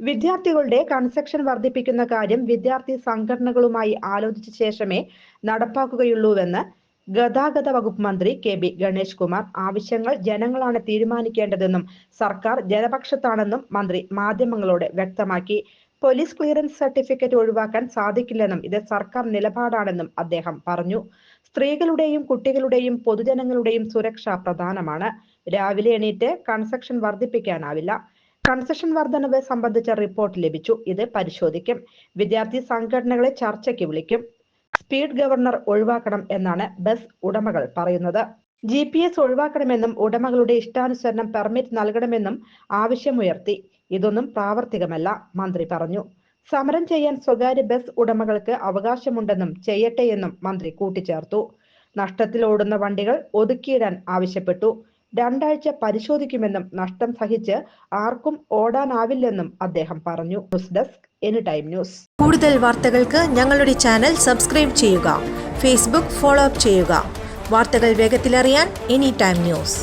വിദ്യാർത്ഥികളുടെ കൺസെക്ഷൻ വർദ്ധിപ്പിക്കുന്ന കാര്യം വിദ്യാർത്ഥി സംഘടനകളുമായി ആലോചിച്ച ശേഷമേ നടപ്പാക്കുകയുള്ളൂവെന്ന് ഗതാഗത വകുപ്പ് മന്ത്രി കെ ബി ഗണേഷ് കുമാർ ആവശ്യങ്ങൾ ജനങ്ങളാണ് തീരുമാനിക്കേണ്ടതെന്നും സർക്കാർ ജനപക്ഷത്താണെന്നും മന്ത്രി മാധ്യമങ്ങളോട് വ്യക്തമാക്കി. പോലീസ് ക്ലിയറൻസ് സർട്ടിഫിക്കറ്റ് ഒഴിവാക്കാൻ സാധിക്കില്ലെന്നും ഇത് സർക്കാർ നിലപാടാണെന്നും അദ്ദേഹം പറഞ്ഞു. സ്ത്രീകളുടെയും കുട്ടികളുടെയും പൊതുജനങ്ങളുടെയും സുരക്ഷ പ്രധാനമാണ്. രാവിലെ എണീറ്റ് കൺസെക്ഷൻ വർദ്ധിപ്പിക്കാനാവില്ല. കൺസെഷൻ വർധനവ് സംബന്ധിച്ച റിപ്പോർട്ട് ലഭിച്ചു. ഇത് പരിശോധിക്കും. വിദ്യാർത്ഥി സംഘടനകളെ ചർച്ചയ്ക്ക് വിളിക്കും. സ്പീഡ് ഗവർണർ ഒഴിവാക്കണം എന്നാണ് ബസ് ഉടമകൾ പറയുന്നത്. ജി പി എസ് ഒഴിവാക്കണമെന്നും ഉടമകളുടെ ഇഷ്ടാനുസരണം പെർമിറ്റ് നൽകണമെന്നും ആവശ്യമുയർത്തി. ഇതൊന്നും പ്രാവർത്തികമല്ല മന്ത്രി പറഞ്ഞു. സമരം ചെയ്യാൻ സ്വകാര്യ ബസ് ഉടമകൾക്ക് അവകാശമുണ്ടെന്നും ചെയ്യട്ടെ എന്നും മന്ത്രി കൂട്ടിച്ചേർത്തു. നഷ്ടത്തിൽ ഓടുന്ന വണ്ടികൾ ഒതുക്കിയിടാൻ ആവശ്യപ്പെട്ടു. രണ്ടാഴ്ച പരിശോധിക്കുമെന്നും നഷ്ടം സഹിച്ച് ആർക്കും ഓടാനാവില്ലെന്നും അദ്ദേഹം പറഞ്ഞു. News desk any time news. കൂടുതൽ വാർത്തകൾക്ക് ഞങ്ങളുടെ ചാനൽ സബ്സ്ക്രൈബ് ചെയ്യുക. ഫേസ്ബുക്ക് ഫോളോ അപ്പ് ചെയ്യുക. വാർത്തകൾ വേഗത്തിലറിയാൻ എനി ടൈം ന്യൂസ്.